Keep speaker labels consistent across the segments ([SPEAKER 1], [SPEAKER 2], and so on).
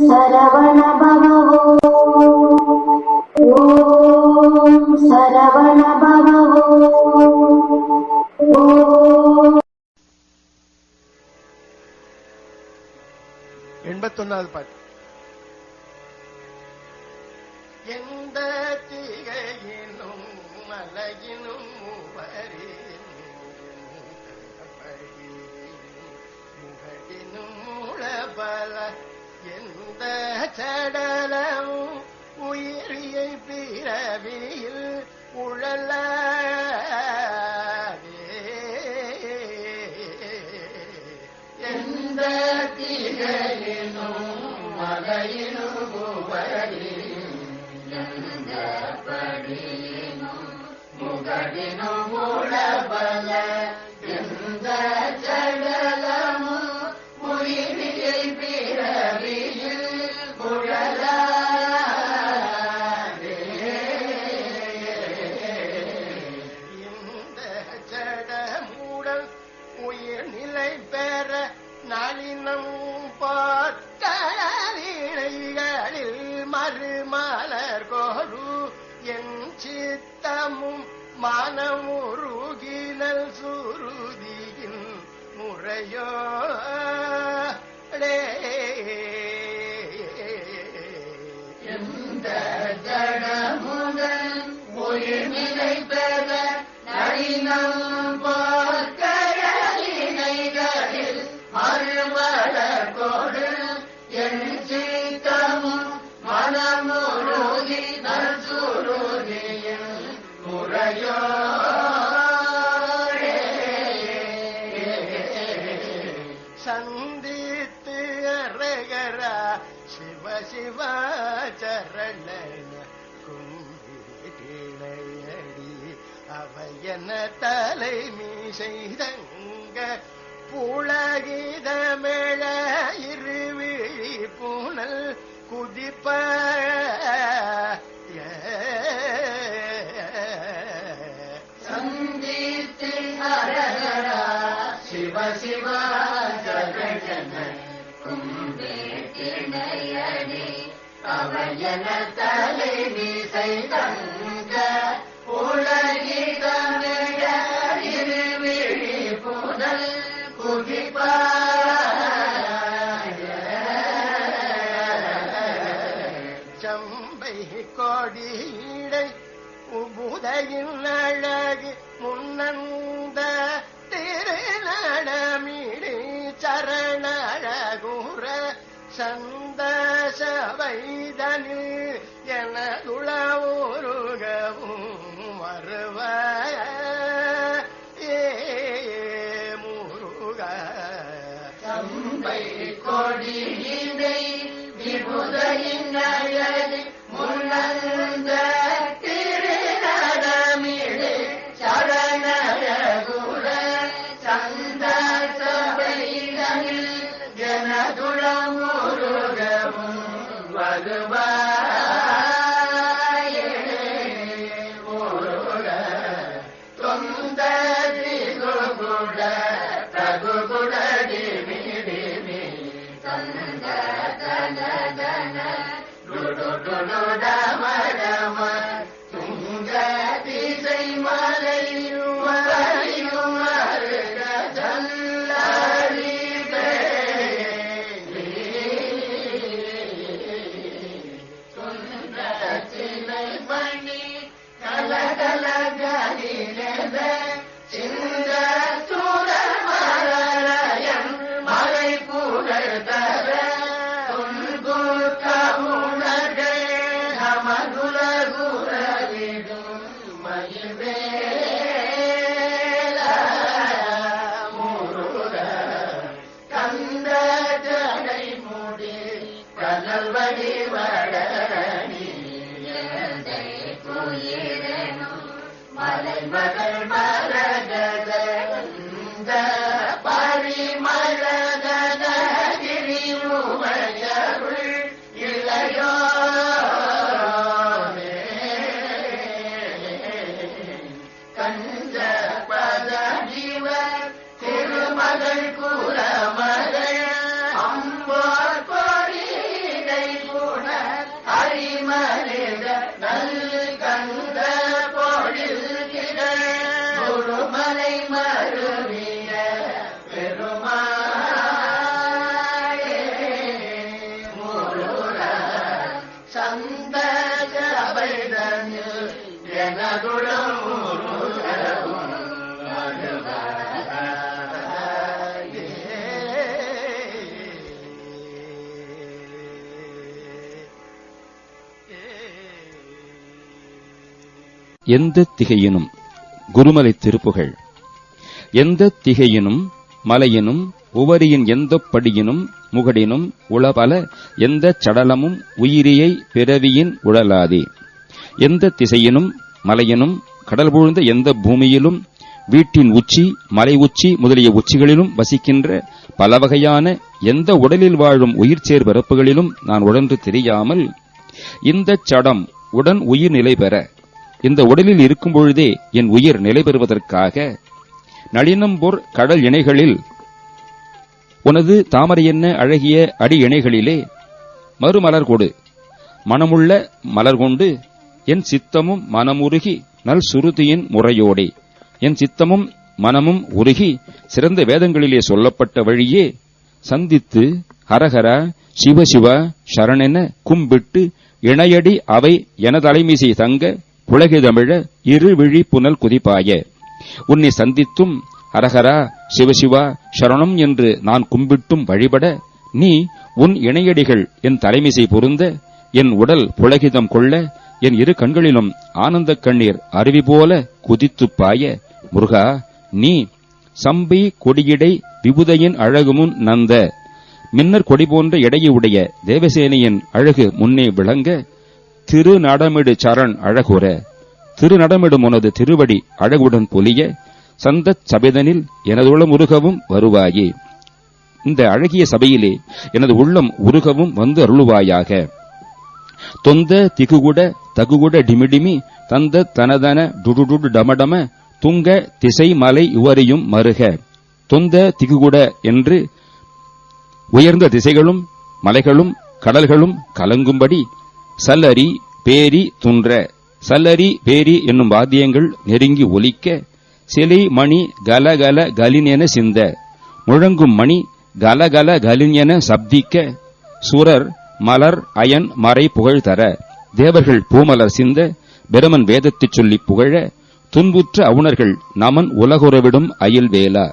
[SPEAKER 1] சரவண பவோ ஓம் சரவண பவோ
[SPEAKER 2] எண்பத்தொன்னாவது பாட்டு. எந்த திகையினும் மலையினும் சடலமும் உயிரியை பிறவியில் உழல எந்த திகையினும் மலையினும் மூவரின் முகடினும் Yeah. சிந்தித்து அரகரா சிவ சிவ சரண கும்பிடிணையடி அவையன தலைமை செய்தங்க புலகிதமிழ இருவிழி புனல் குதிப்ப அவையன தலைவி செய்தங்க உலகிதமிழ புனல் சம்பை கொடியடை உபுதையின் அழகு முன்னந்த திருநடமிடு சரணகுர சந்தச வைதனில் எனதுளவுருகவும் வருவ ஏ முருக. சம்பை கொடியினை விபுதையின் मनोदा மலர் மகள்
[SPEAKER 3] எந்த திகையினும் குருமலை திருப்புகழ் எந்த திகையினும் மலையினும் உவரியின் எந்த படியினும் முகடினும் உளபல எந்த சடலமும் உயிரியை பிறவியின் உழலாதே எந்த திசையினும் மலையினும் கடல் புழுந்த எந்த பூமியிலும் வீட்டின் உச்சி மலை உச்சி முதலிய உச்சிகளிலும் வசிக்கின்ற பல வகையான எந்த உடலில் வாழும் உயிர் சேர் நான் உடன்று தெரியாமல் இந்த சடம் உடன் உயிர் நிலை பெற இந்த உடலில் இருக்கும் பொழுதே என் உயிர் நிலை பெறுவதற்காக நளினம்பொர் கடல் இணைகளில் உனது தாமரை என்ன அழகிய அடி இணைகளிலே மறுமலர் கொடு. மனமுள்ள மலர் கொண்டு என் சித்தமும் மனமுருகி நல் சுருதியின் முறையோடே. என் சித்தமும் மனமும் உருகி சிறந்த வேதங்களிலே சொல்லப்பட்ட வழியே சந்தித்து ஹரஹரா சிவசிவா சரணென கும்பிட்டு இணையடி அவை என தலைமிசை தங்க புலகிதமிழ இரு விழி புனல் குதிப்பாய. உன்னை சந்தித்தும் அரகரா சிவசிவா சரணம் என்று நான் கும்பிட்டும் வழிபட நீ உன் இணையடிகள் என் தலைமிசை பொருந்த என் உடல் புலகிதம் கொள்ள என் இரு கண்களிலும் ஆனந்தக் கண்ணீர் அருவி போல குதித்து பாய. முருகா நீ சம்பை கொடியிடை விபுதையின் அழகுமுன் நந்த. மின்னர் கொடி போன்ற எடையுடைய தேவசேனையின் அழகு முன்னே விளங்க திரு நடமிடு சரண் அழகுற. திருநடமிடும் உனது திருவடி அழகுடன் பொலிய. சந்தச் சபைதனில் எனதுள்ளம் உருகவும் வருவாயே. இந்த அழகிய சபையிலே எனது உள்ளம் உருகவும் வந்து அருளுவாயாக. தொந்த திகுகுட தகுகுட டிமிடிமி தந்த தனதன டுடுடுடு டமடம துங்க திசை மலை இவரையும் மருக. தொந்த திகுகுட என்று உயர்ந்த திசைகளும் மலைகளும் கடல்களும் கலங்கும்படி சல்லரி பேரி துன்ற. சல்லரி பேரி என்னும் வாத்தியங்கள் நெருங்கி ஒலிக்க சிலை மணி கலகல கலினென சிந்த. முழங்கும் மணி கலகல கலிஞென சப்திக்க. சுரர் மலர் அயன் மறை புகழ் தர. தேவர்கள் பூமலர் சிந்த பிரமன் வேதத்தைச் சொல்லி புகழ. துன்புற்ற அவுணர்கள் நமன் உலகுறவிடும் அயில் வேலா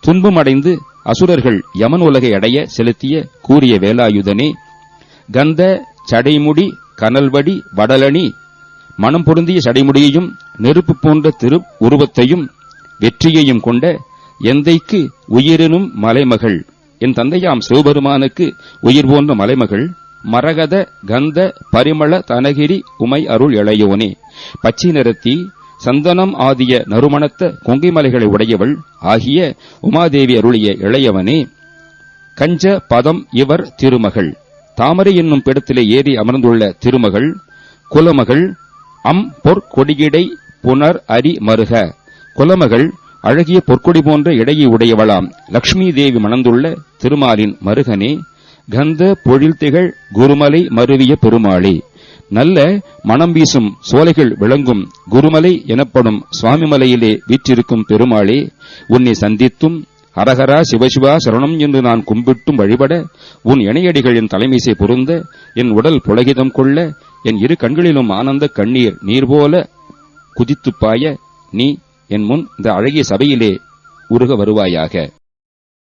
[SPEAKER 3] துன்பமடைந்து அசுரர்கள் யமன் உலகை அடைய செலுத்திய கூறிய வேலாயுதனே கந்த சடைமுடி கனல்வடி வடலணி மனம் பொருந்திய சடைமுடியையும் நெருப்பு போன்ற திரு உருவத்தையும் வெற்றியையும் கொண்ட எந்தைக்கு உயிரினும் மலைமகள். என் தந்தையாம் சிவபெருமானுக்கு உயிர் போன்ற மலைமகள். மரகத கந்த பரிமள தனகிரி உமை அருள் இளையோனே. பச்சை நிறத்தி சந்தனம் ஆதிய நறுமணத்த கொங்கைமலைகளை உடையவள் ஆகிய உமாதேவி அருளிய இளையவனே. கஞ்ச பதம் இவர் திருமகள். தாமரை என்னும் பிடத்திலே ஏறி அமர்ந்துள்ள திருமகள் குலமகள் அம் பொற்கொடியிடை புனர் அரி மருக. குலமகள் அழகிய பொற்கொடி போன்ற இடையை உடையவளாம். லக்ஷ்மி தேவி மணந்துள்ள திருமாலின் மருகனே கந்த பொழில் திகழ் குருமலை மருவிய பெருமாளே. நல்ல மனம் வீசும் சோலைகள் விளங்கும் குருமலை எனப்படும் சுவாமிமலையிலே வீற்றிருக்கும் பெருமாளே உன்னை சந்தித்தும் அரகரா சிவசிவா சரணம் என்று நான் கும்பிட்டும் வழிபட உன் இணையடிகள் என் தலைமைசை பொருந்த என் உடல் புலகிதம் கொள்ள என் இரு கண்களிலும் ஆனந்த கண்ணீர் நீர் போல குதித்துப் பாய நீ என் முன் இந்த அழகிய சபையிலே உருக வருவாயாக.